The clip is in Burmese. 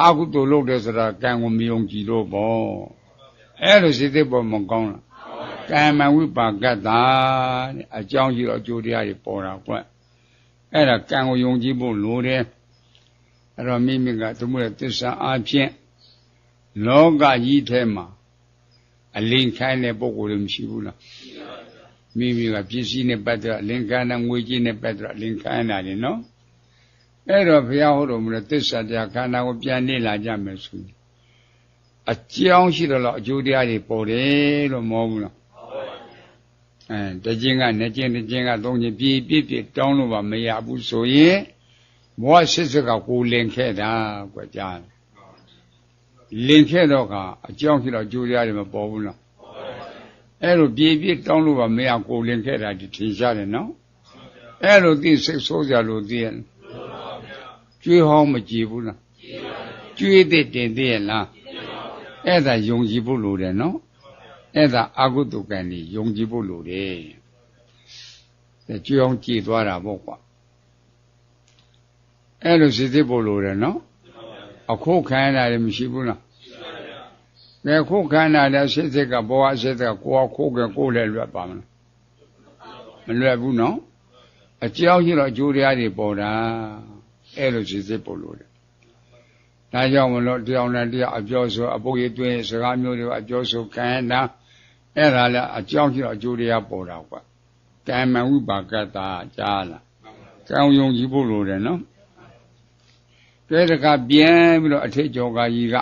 အာဟုတုလုပ်တယ်ဆိုတာကံကိုမယုံကြည်လို့ပေါ့အဲ့လိုစိတ်သိပေါ်မကောင်းလားကံမဝိပါကတ္တာတဲ့အကြောင်းရှိတော့အကျိုးတရားတွေပေါ်တာကွအဲ့ဒါကံကိုယုံကြည်ဖို့လိုတယ်အဲ့တော့မိမိကသူ့ရဲ့သစ္စာအဖြစ်လောကကြီးထဲမှာအလင်းခိုင်းတဲ့ပုဂ္ဂိုလ်တွေမရှိဘူးလားမိမိကပစ္စည်းနဲ့ပတ်သက်အလင်းခိုင်းတဲ့ငွေကြီးနဲ့ပတ်သက်အလင်းခိုင်းတာလေနော် အဲ့တော့ဘုရားဟောတော်မူတဲ့သစ္စာတရားခန္ဓာကိုပြန်နေလာကြမယ်ဆိုရင်အကြောင်းရှိတော့အကျိုးတရားတွေပေါ်တယ်လို့မဟုတ်ဘူးလားအဲတခြင်းကနှစ်ခြင်းတစ်ခြင်းကသုံးခြင်းပြည့်ပြည့်ပြည့်တောင်းလို့ပါမရဘူးဆိုရင်ဘဝစစ်စစ်ကကိုလင်ခဲ့တာကွကြားတယ်လင်ခဲ့တော့ကအကြောင်းရှိတော့အကျိုးတရားတွေမပေါ်ဘူးလားအဲ့လိုပြည့်ပြည့်တောင်းလို့ပါမရကိုလင်ခဲ့တာဒီထင်ရှားတယ်နော်အဲ့လိုသိစိတ်ဆိုးကြလို့သိရတယ် ကျွေးဟောင်းမကြည်ဘူးလားကျွေးတဲ့တင်သေးရဲ့လားအဲ့ဒါယုံကြည်ဖို့လိုတယ်နော်အဲ့ဒါအာဟုတုကံนี่ယုံကြည်ဖို့လိုတယ်ကျွေးအောင်ကြည်သွားတာပေါ့ကွာအဲ့လိုစိစစ်ဖို့လိုတယ်နော်အခုခံရတာလည်းမရှိဘူးလားဘယ်ခုခံရတဲ့စိစစ်ကဘောအစိစစ်ကကိုယ်ခုကကိုယ်လည်းလွတ်ပါမလားမလွတ်ဘူးနော်အကြောင်းရှိတော့အကျိုးတရားတွေပေါ်တာ အဲ့လိုစိစစ်ဖို့လိုတယ်ဒါကြောင့်မလို့တရားနဲ့တရားအပြောဆိုအပုပ်ရည်တွင်းစကားမျိုးတွေအပြောဆိုခံရတာအဲ့ဒါလည်းအကြောင်းရှိတော့အကျိုးတရားပေါ်တာကွာကံမဝိပါကတ္တာကြားလားကံယုံကြည်ဖို့လိုတယ်နော်ကဲတကပြန်ပြီးတော့အထက်ကျော်ကကြီးက